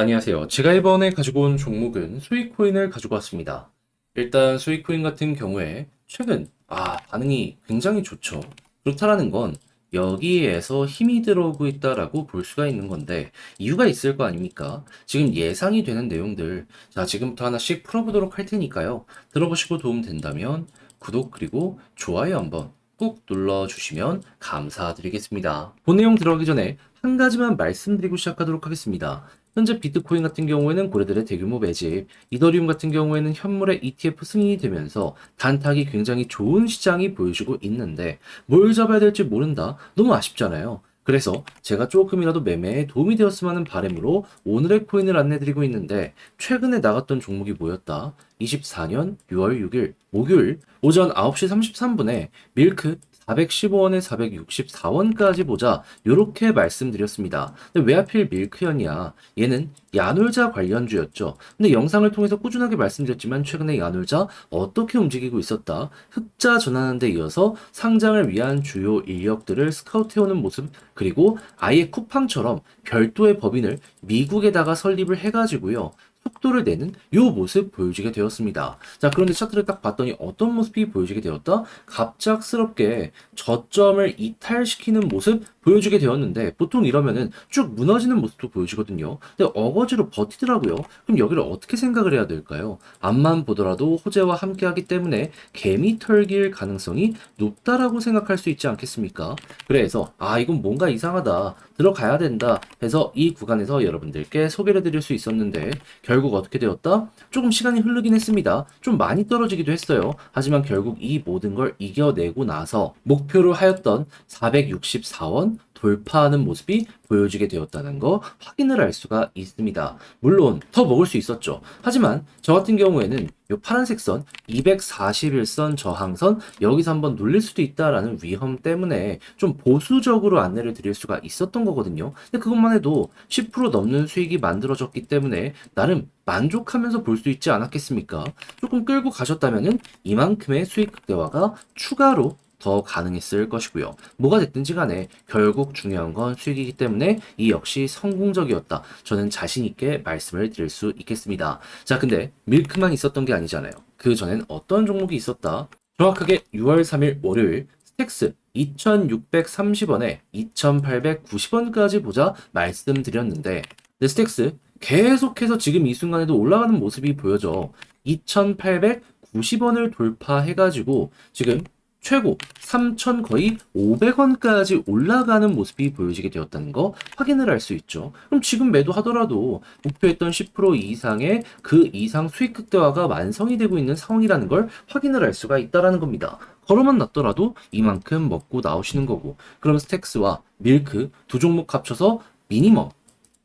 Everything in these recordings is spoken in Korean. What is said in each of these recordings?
안녕하세요. 제가 이번에 가지고 온 종목은 수익코인을 가지고 왔습니다. 일단 수익코인 같은 경우에 최근 아 반응이 굉장히 좋죠. 좋다라는 건 여기에서 힘이 들어오고 있다라고 볼 수가 있는 건데 이유가 있을 거 아닙니까? 지금 예상이 되는 내용들 자 지금부터 하나씩 풀어보도록 할 테니까요. 들어보시고 도움 된다면 구독 그리고 좋아요 한번 꾹 눌러주시면 감사드리겠습니다. 본 내용 들어가기 전에 한 가지만 말씀드리고 시작하도록 하겠습니다. 현재 비트코인 같은 경우에는 고래들의 대규모 매집, 이더리움 같은 경우에는 현물의 ETF 승인이 되면서 단타기 굉장히 좋은 시장이 보여주고 있는데 뭘 잡아야 될지 모른다? 너무 아쉽잖아요. 그래서 제가 조금이라도 매매에 도움이 되었으면 하는 바람으로 오늘의 코인을 안내드리고 있는데 최근에 나갔던 종목이 뭐였다? 24년 6월 6일 목요일 오전 9시 33분에 밀크 415원에 464원까지 보자 요렇게 말씀드렸습니다. 근데 왜 하필 밀크연이야? 얘는 야놀자 관련주였죠. 근데 영상을 통해서 꾸준하게 말씀드렸지만 최근에 야놀자 어떻게 움직이고 있었다. 흑자 전환하는 데 이어서 상장을 위한 주요 인력들을 스카우트해오는 모습 그리고 아예 쿠팡처럼 별도의 법인을 미국에다가 설립을 해가지고요. 속도를 내는 요 모습 보여지게 되었습니다. 자, 그런데 차트를 딱 봤더니 어떤 모습이 보여지게 되었다? 갑작스럽게 저점을 이탈시키는 모습 보여주게 되었는데 보통 이러면은 쭉 무너지는 모습도 보여지거든요. 근데 어거지로 버티더라고요. 그럼 여기를 어떻게 생각을 해야 될까요? 앞만 보더라도 호재와 함께 하기 때문에 개미 털길 가능성이 높다라고 생각할 수 있지 않겠습니까? 그래서 아 이건 뭔가 이상하다 들어가야 된다 해서 이 구간에서 여러분들께 소개를 드릴 수 있었는데 결국 어떻게 되었다? 조금 시간이 흐르긴 했습니다. 좀 많이 떨어지기도 했어요. 하지만 결국 이 모든 걸 이겨내고 나서 목표로 하였던 464원 돌파하는 모습이 보여지게 되었다는 거 확인을 할 수가 있습니다. 물론 더 먹을 수 있었죠. 하지만 저 같은 경우에는 이 파란색 선 241선 저항선 여기서 한번 눌릴 수도 있다라는 위험 때문에 좀 보수적으로 안내를 드릴 수가 있었던 거거든요. 근데 그것만 해도 10% 넘는 수익이 만들어졌기 때문에 나름 만족하면서 볼 수 있지 않았겠습니까? 조금 끌고 가셨다면은 이만큼의 수익 극대화가 추가로 더 가능했을 것이고요. 뭐가 됐든지 간에 결국 중요한 건 수익이기 때문에 이 역시 성공적이었다. 저는 자신 있게 말씀을 드릴 수 있겠습니다. 자, 근데 밀크만 있었던 게 아니잖아요. 그 전엔 어떤 종목이 있었다? 정확하게 6월 3일 월요일 스택스 2630원에 2890원까지 보자 말씀드렸는데 네, 스택스 계속해서 지금 이 순간에도 올라가는 모습이 보여져 2890원을 돌파해가지고 지금 최고 3,000 거의 500원까지 올라가는 모습이 보여지게 되었다는 거 확인을 할 수 있죠. 그럼 지금 매도하더라도 목표했던 10% 이상의 그 이상 수익 극대화가 완성이 되고 있는 상황이라는 걸 확인을 할 수가 있다라는 겁니다. 걸어만 놨더라도 이만큼 먹고 나오시는 거고 그럼 스택스와 밀크 두 종목 합쳐서 미니멈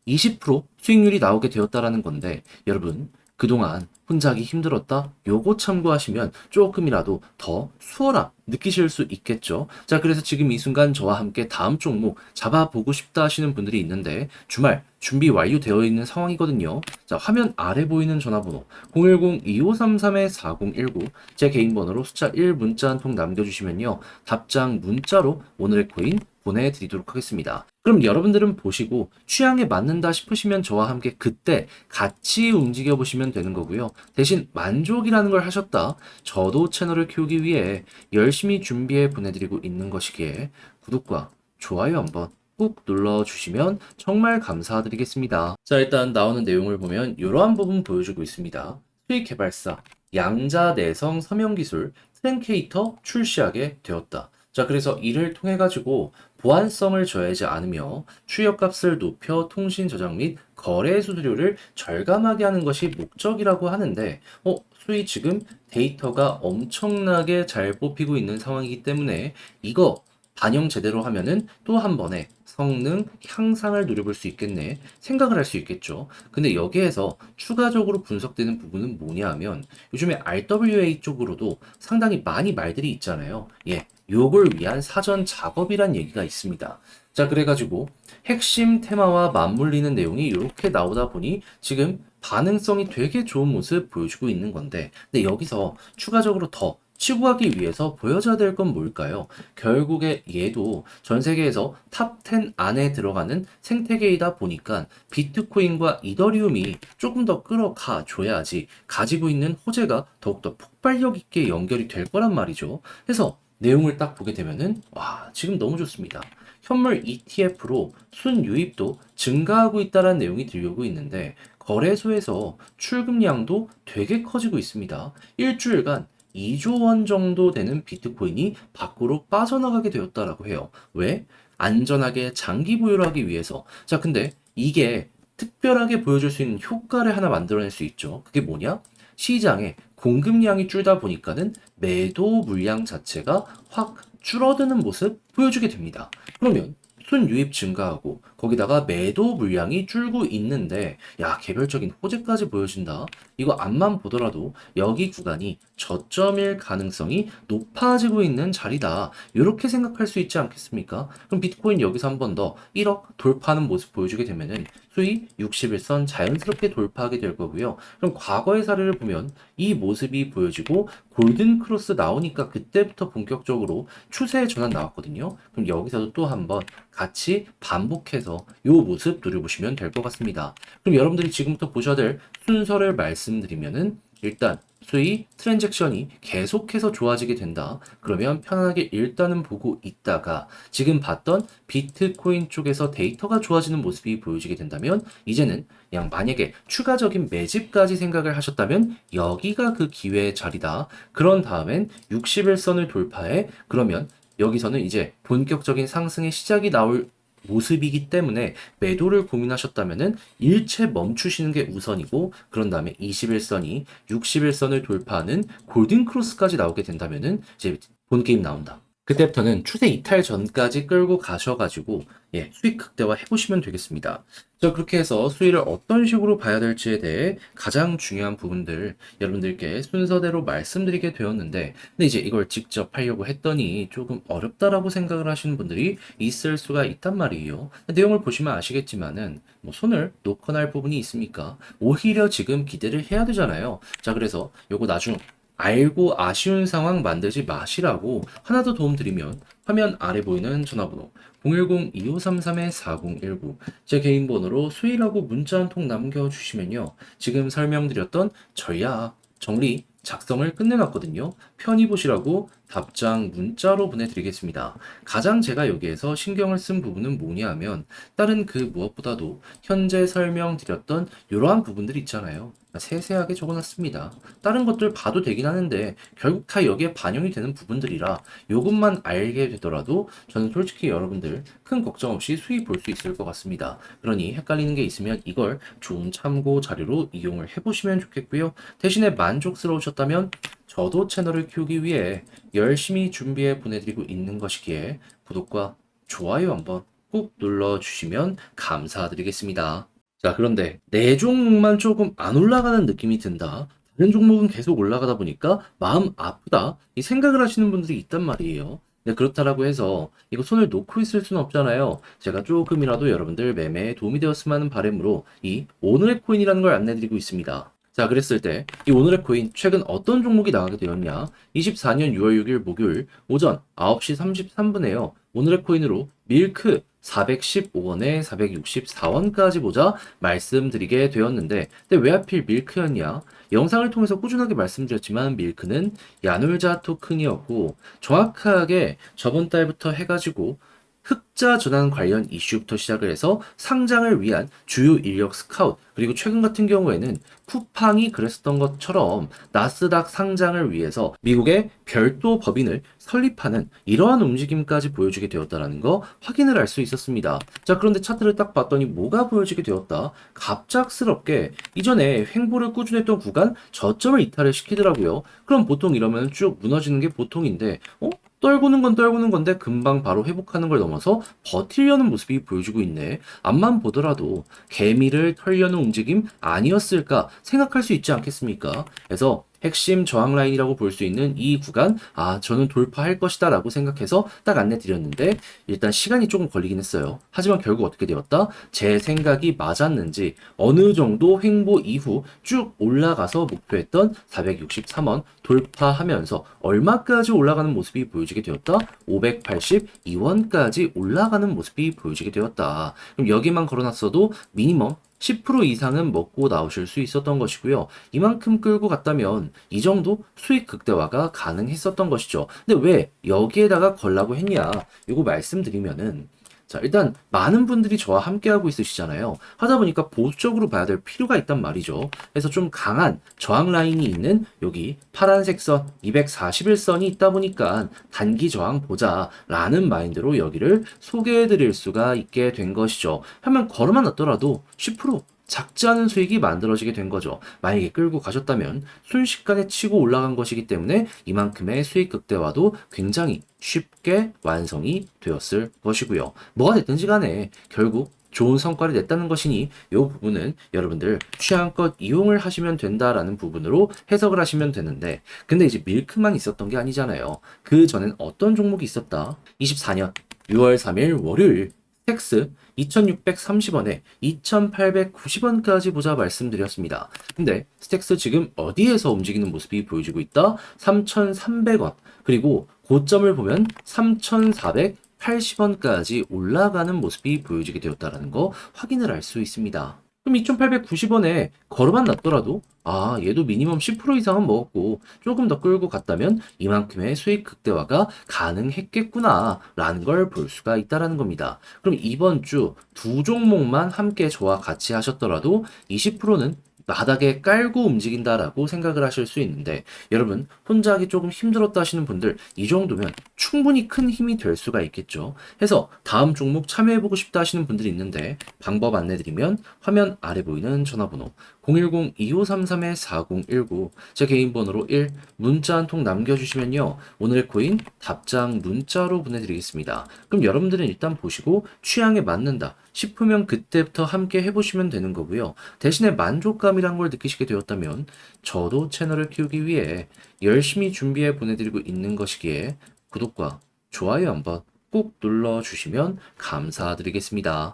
20% 수익률이 나오게 되었다라는 건데 여러분 그동안 혼자 하기 힘들었다? 요거 참고하시면 조금이라도 더 수월함 느끼실 수 있겠죠. 자, 그래서 지금 이 순간 저와 함께 다음 종목 잡아보고 싶다 하시는 분들이 있는데 주말 준비 완료되어 있는 상황이거든요. 자, 화면 아래 보이는 전화번호 010-2533-4019 제 개인 번호로 숫자 1 문자 한 통 남겨주시면요. 답장 문자로 오늘의 코인 보내드리도록 하겠습니다. 그럼 여러분들은 보시고 취향에 맞는다 싶으시면 저와 함께 그때 같이 움직여 보시면 되는 거고요. 대신 만족이라는 걸 하셨다. 저도 채널을 키우기 위해 열심히 준비해 보내드리고 있는 것이기에 구독과 좋아요 한번 꾹 눌러주시면 정말 감사드리겠습니다. 자, 일단 나오는 내용을 보면 이러한 부분 보여주고 있습니다. 수익 개발사, 양자 내성 서명 기술 트렌케이터 출시하게 되었다. 자, 그래서 이를 통해 가지고 보안성을 저해하지 않으며 출력값을 높여 통신 저장 및 거래 수수료를 절감하게 하는 것이 목적이라고 하는데, 어, 수이 지금 데이터가 엄청나게 잘 뽑히고 있는 상황이기 때문에 이거 반영 제대로 하면은 또 한 번에 성능 향상을 누려볼 수 있겠네 생각을 할 수 있겠죠. 근데 여기에서 추가적으로 분석되는 부분은 뭐냐 하면 요즘에 RWA 쪽으로도 상당히 많이 말들이 있잖아요. 예, 요걸 위한 사전 작업이란 얘기가 있습니다. 자, 그래가지고 핵심 테마와 맞물리는 내용이 이렇게 나오다 보니 지금 반응성이 되게 좋은 모습 보여주고 있는 건데, 근데 여기서 추가적으로 더 치고 가기 위해서 보여줘야 될 건 뭘까요? 결국에 얘도 전 세계에서 탑 10 안에 들어가는 생태계이다 보니까 비트코인과 이더리움이 조금 더 끌어가 줘야지 가지고 있는 호재가 더욱더 폭발력 있게 연결이 될 거란 말이죠. 그래서 내용을 딱 보게 되면은 와 지금 너무 좋습니다. 현물 ETF로 순유입도 증가하고 있다는 내용이 들려오고 있는데 거래소에서 출금량도 되게 커지고 있습니다. 일주일간 2조 원 정도 되는 비트코인이 밖으로 빠져나가게 되었다라고 해요. 왜? 안전하게 장기 보유를 하기 위해서. 자, 근데 이게 특별하게 보여줄 수 있는 효과를 하나 만들어낼 수 있죠. 그게 뭐냐? 시장에 공급량이 줄다 보니까는 매도 물량 자체가 확 줄어드는 모습 보여주게 됩니다. 그러면 순유입 증가하고 거기다가 매도 물량이 줄고 있는데 야 개별적인 호재까지 보여준다. 이거 앞만 보더라도 여기 구간이 저점일 가능성이 높아지고 있는 자리다. 이렇게 생각할 수 있지 않겠습니까? 그럼 비트코인 여기서 한 번 더 1억 돌파하는 모습 보여주게 되면은 수익 61선 자연스럽게 돌파하게 될 거고요. 그럼 과거의 사례를 보면 이 모습이 보여지고 골든 크로스 나오니까 그때부터 본격적으로 추세의 전환 나왔거든요. 그럼 여기서도 또 한번 같이 반복해서 이 모습 노려보시면 될 것 같습니다. 그럼 여러분들이 지금부터 보셔야 될 순서를 말씀드리면은 일단 수익 트랜잭션이 계속해서 좋아지게 된다. 그러면 편안하게 일단은 보고 있다가 지금 봤던 비트코인 쪽에서 데이터가 좋아지는 모습이 보여지게 된다면 이제는 그냥 만약에 추가적인 매집까지 생각을 하셨다면 여기가 그 기회의 자리다. 그런 다음엔 61선을 돌파해 그러면 여기서는 이제 본격적인 상승의 시작이 나올 모습이기 때문에 매도를 고민하셨다면은 일체 멈추시는 게 우선이고 그런 다음에 21선이 61선을 돌파하는 골든 크로스까지 나오게 된다면은 이제 본 게임 나온다. 그때부터는 추세 이탈 전까지 끌고 가셔가지고 예, 수익 극대화 해보시면 되겠습니다. 자, 그렇게 해서 수익을 어떤 식으로 봐야 될지에 대해 가장 중요한 부분들 여러분들께 순서대로 말씀드리게 되었는데, 근데 이제 이걸 직접 하려고 했더니 조금 어렵다라고 생각을 하시는 분들이 있을 수가 있단 말이에요. 내용을 보시면 아시겠지만은 뭐 손을 놓거나 할 부분이 있습니까? 오히려 지금 기대를 해야 되잖아요. 자, 그래서 요거 나중 알고 아쉬운 상황 만들지 마시라고 하나 더 도움 드리면 화면 아래 보이는 전화번호 010-2533-4019 제 개인 번호로 수일하고 문자 한 통 남겨주시면요. 지금 설명드렸던 전략 정리 작성을 끝내놨거든요. 편히 보시라고 답장 문자로 보내드리겠습니다. 가장 제가 여기에서 신경을 쓴 부분은 뭐냐 하면 다른 그 무엇보다도 현재 설명드렸던 이러한 부분들 있잖아요. 세세하게 적어놨습니다. 다른 것들 봐도 되긴 하는데 결국 다 여기에 반영이 되는 부분들이라 이것만 알게 되더라도 저는 솔직히 여러분들 큰 걱정 없이 수익 볼 수 있을 것 같습니다. 그러니 헷갈리는 게 있으면 이걸 좋은 참고 자료로 이용을 해보시면 좋겠고요. 대신에 만족스러우셨다면 저도 채널을 키우기 위해 열심히 준비해 보내드리고 있는 것이기에 구독과 좋아요 한번 꼭 눌러주시면 감사드리겠습니다. 자, 그런데 내 종목만 조금 안 올라가는 느낌이 든다. 다른 종목은 계속 올라가다 보니까 마음 아프다. 이 생각을 하시는 분들이 있단 말이에요. 네, 그렇다라고 해서 이거 손을 놓고 있을 수는 없잖아요. 제가 조금이라도 여러분들 매매에 도움이 되었으면 하는 바람으로 이 오늘의 코인이라는 걸 안내드리고 있습니다. 자, 그랬을 때 이 오늘의 코인 최근 어떤 종목이 나가게 되었냐? 24년 6월 6일 목요일 오전 9시 33분에요. 오늘의 코인으로 밀크 415원에 464원까지 보자 말씀드리게 되었는데 근데 왜 하필 밀크였냐? 영상을 통해서 꾸준하게 말씀드렸지만 밀크는 야놀자 토큰이었고 정확하게 저번 달부터 해가지고 흑자 전환 관련 이슈부터 시작을 해서 상장을 위한 주요 인력 스카웃 그리고 최근 같은 경우에는 쿠팡이 그랬었던 것처럼 나스닥 상장을 위해서 미국의 별도 법인을 설립하는 이러한 움직임까지 보여주게 되었다라는 거 확인을 할수 있었습니다. 자 그런데 차트를 딱 봤더니 뭐가 보여지게 되었다? 갑작스럽게 이전에 횡보를 꾸준했던 구간 저점을 이탈을 시키더라고요. 그럼 보통 이러면 쭉 무너지는 게 보통인데 어? 떨구는 건 떨구는 건데 금방 바로 회복하는 걸 넘어서 버티려는 모습이 보여주고 있네. 앞만 보더라도 개미를 털려는 움직임 아니었을까 생각할 수 있지 않겠습니까? 그래서 핵심 저항 라인이라고 볼 수 있는 이 구간, 아, 저는 돌파할 것이다 라고 생각해서 딱 안내 드렸는데, 일단 시간이 조금 걸리긴 했어요. 하지만 결국 어떻게 되었다? 제 생각이 맞았는지, 어느 정도 횡보 이후 쭉 올라가서 목표했던 463원 돌파하면서 얼마까지 올라가는 모습이 보여지게 되었다? 582원까지 올라가는 모습이 보여지게 되었다. 그럼 여기만 걸어놨어도 미니멈 10% 이상은 먹고 나오실 수 있었던 것이고요. 이만큼 끌고 갔다면 이 정도 수익 극대화가 가능했었던 것이죠. 근데 왜 여기에다가 걸라고 했냐? 이거 말씀드리면은 자, 일단 많은 분들이 저와 함께하고 있으시잖아요. 하다 보니까 보수적으로 봐야 될 필요가 있단 말이죠. 그래서 좀 강한 저항 라인이 있는 여기 파란색 선 241선이 있다 보니까 단기 저항 보자라는 마인드로 여기를 소개해 드릴 수가 있게 된 것이죠. 하면 걸어만 놨더라도 10% 작지 않은 수익이 만들어지게 된 거죠. 만약에 끌고 가셨다면 순식간에 치고 올라간 것이기 때문에 이만큼의 수익 극대화도 굉장히 쉽게 완성이 되었을 것이고요. 뭐가 됐든지 간에 결국 좋은 성과를 냈다는 것이니 이 부분은 여러분들 취향껏 이용을 하시면 된다라는 부분으로 해석을 하시면 되는데 근데 이제 밀크만 있었던 게 아니잖아요. 그 전엔 어떤 종목이 있었다? 24년 6월 3일 월요일 텍스 2630원에 2890원까지 보자 말씀드렸습니다. 근데 스택스 지금 어디에서 움직이는 모습이 보여지고 있다? 3300원. 그리고 고점을 보면 3480원까지 올라가는 모습이 보여지게 되었다는 거 확인을 할 수 있습니다. 그럼 2890원에 걸어만 놨더라도 아 얘도 미니멈 10% 이상은 먹었고 조금 더 끌고 갔다면 이만큼의 수익 극대화가 가능했겠구나 라는 걸 볼 수가 있다라는 겁니다. 그럼 이번 주 두 종목만 함께 저와 같이 하셨더라도 20%는 바닥에 깔고 움직인다라고 생각을 하실 수 있는데 여러분 혼자 하기 조금 힘들었다 하시는 분들 이 정도면 충분히 큰 힘이 될 수가 있겠죠. 해서 다음 종목 참여해보고 싶다 하시는 분들이 있는데 방법 안내드리면 화면 아래 보이는 전화번호 010-2533-4019 제 개인 번호로 1 문자 한 통 남겨주시면요 오늘의 코인 답장 문자로 보내드리겠습니다. 그럼 여러분들은 일단 보시고 취향에 맞는다 싶으면 그때부터 함께 해보시면 되는 거고요. 대신에 만족감이란 걸 느끼시게 되었다면 저도 채널을 키우기 위해 열심히 준비해 보내드리고 있는 것이기에 구독과 좋아요 한번 꾹 눌러주시면 감사드리겠습니다.